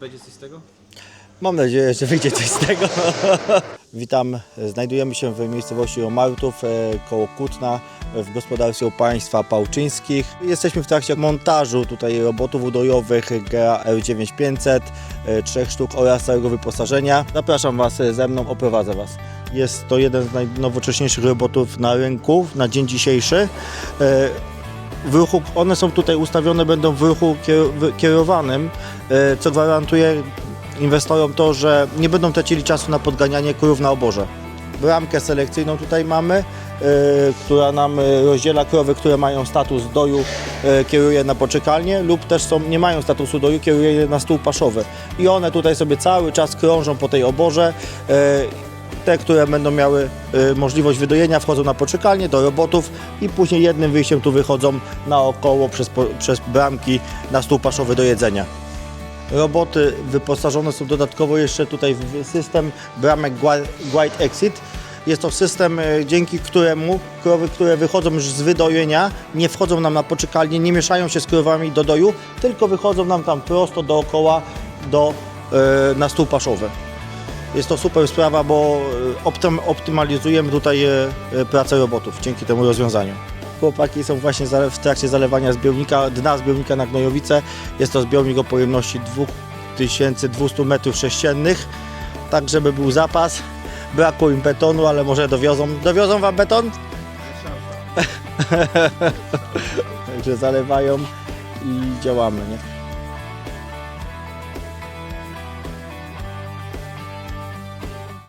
Będzie coś z tego? Mam nadzieję, że wyjdzie coś z tego. Witam, znajdujemy się w miejscowości Omartów, e, koło Kutna, w gospodarstwie państwa Pałczyńskich. Jesteśmy w trakcie montażu tutaj robotów udojowych GA R9500, e, trzech sztuk oraz całego wyposażenia. Zapraszam Was e, ze mną, oprowadzę Was. Jest to jeden z najnowocześniejszych robotów na rynku na dzień dzisiejszy. W ruchu, one są tutaj ustawione, będą w ruchu kierowanym, e, co gwarantuje inwestorom to, że nie będą tracili czasu na podganianie krów na oborze. Bramkę selekcyjną tutaj mamy, e, która nam e, rozdziela krowy, które mają status doju, kieruje na poczekalnię lub też są, nie mają statusu doju, kieruje je na stół paszowy. I one tutaj sobie cały czas krążą po tej oborze. Te, które będą miały y, możliwość wydojenia, wchodzą na poczekalnię do robotów i później jednym wyjściem tu wychodzą naokoło przez, przez bramki na stół paszowy do jedzenia. Roboty wyposażone są dodatkowo jeszcze tutaj w system bramek White Exit. Jest to system, y, dzięki któremu krowy, które wychodzą już z wydojenia, nie wchodzą nam na poczekalnię, nie mieszają się z krowami do doju, tylko wychodzą nam tam prosto dookoła do, y, na stół paszowy. Jest to super sprawa, bo e, optym, optymalizujemy tutaj e, e, pracę robotów dzięki temu rozwiązaniu. Chłopaki są właśnie w trakcie zalewania zbiornika, dna zbiornika na Gnojowice. Jest to zbiornik o pojemności 2200 m3, tak żeby był zapas. Brakło im betonu, ale może dowiozą. Dowiozą Wam beton? Także zalewają i działamy. Nie?